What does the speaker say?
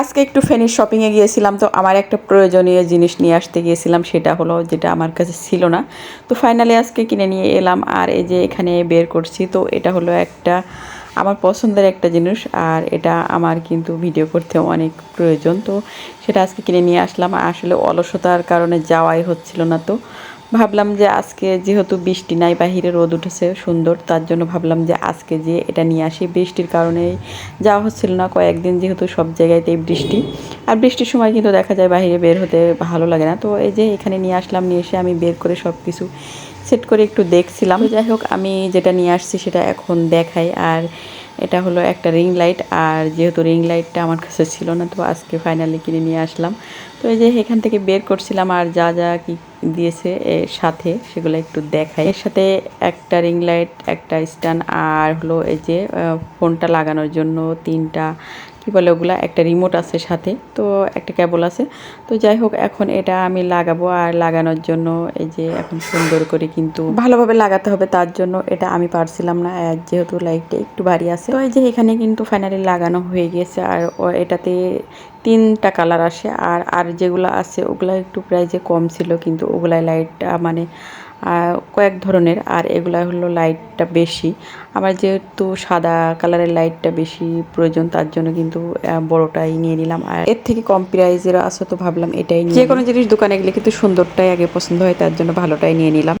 আজকে একটু ফেনীর শপিংয়ে গিয়েছিলাম, তো আমার একটা প্রয়োজনীয় জিনিস নিয়ে আসতে গিয়েছিলাম, সেটা হলো যেটা আমার কাছে ছিল না। তো ফাইনালি আজকে কিনে নিয়ে এলাম, আর এই যে এখানে বের করছি, তো এটা হলো একটা আমার পছন্দের একটা জিনিস, আর এটা আমার কিন্তু ভিডিও করতেও অনেক প্রয়োজন। তো সেটা আজকে কিনে নিয়ে আসলাম, আসলে অলসতার কারণে যাওয়াই হচ্ছিল না তো। ভাবলাম যে আজকে যেহেতু বৃষ্টি নাই, বাহিরে রোদ উঠেছে, সুন্দর, তার জন্য ভাবলাম যে আজকে যে এটা নিয়ে আসি। বৃষ্টির কারণে যাওয়া হচ্ছিল না, কয়েকদিন যেহেতু সব জায়গাতেই বৃষ্টি। আর বৃষ্টির সময় কিন্তু দেখা যায় বাইরে বের হতে ভালো লাগে না। তো এই যে এখানে নিয়ে আসলাম, নিয়ে এসে আমি বের করে সব কিছু সেট করে একটু দেখছিলাম। যাই হোক, আমি যেটা নিয়ে আসছি সেটা এখন দেখাই। আর এটা হলো একটা রিং লাইট আর যেহেতু রিং লাইটটা আমার কাছে ছিল না, তো আজকে ফাইনালি কিনে নিয়ে আসলাম। তো এই যে এখান থেকে বের করছিলাম, আর যা যা, কি দিয়েছে এর সাথে, সেগুলো একটু দেখাই। এর সাথে একটা রিং লাইট একটা স্ট্যান্ড আর হলো এই যে ফোনটা লাগানোর জন্য তিনটা, কি বলে ওগুলা, একটা রিমোট আছে সাথে, তো একটা কেবল আছে। তো যাই হোক, এখন এটা আমি লাগাবো, আর লাগানোর জন্য এই যে, এখন সুন্দর করে কিন্তু ভালোভাবে লাগাতে হবে, তার জন্য এটা আমি পারছিলাম না যেহেতু লাইটটা একটু ভারী আছে। তো এই যে, এখানে কিন্তু ফাইনালি লাগানো হয়ে গেছে, আর এটাতে তিনটা কালার আসে আর আর যেগুলো আছে ওগুলা একটু প্রাইজে কম ছিল কিন্তু ওগুলাই লাইটটা মানে কয়েক ধরনের আর এগুলা হলো লাইটটা বেশি। আমার যেহেতু সাদা কালারের লাইটটা বেশি প্রয়োজন তার জন্য কিন্তু বড়টাই নিয়ে নিলাম। আর এর থেকে কম প্রাইজের আছে তো ভাবলাম এটাই যে কোনো জিনিস দোকানে গেলে কিন্তু সুন্দরটাই আগে পছন্দ হয় তার জন্য ভালোটাই নিয়ে নিলাম।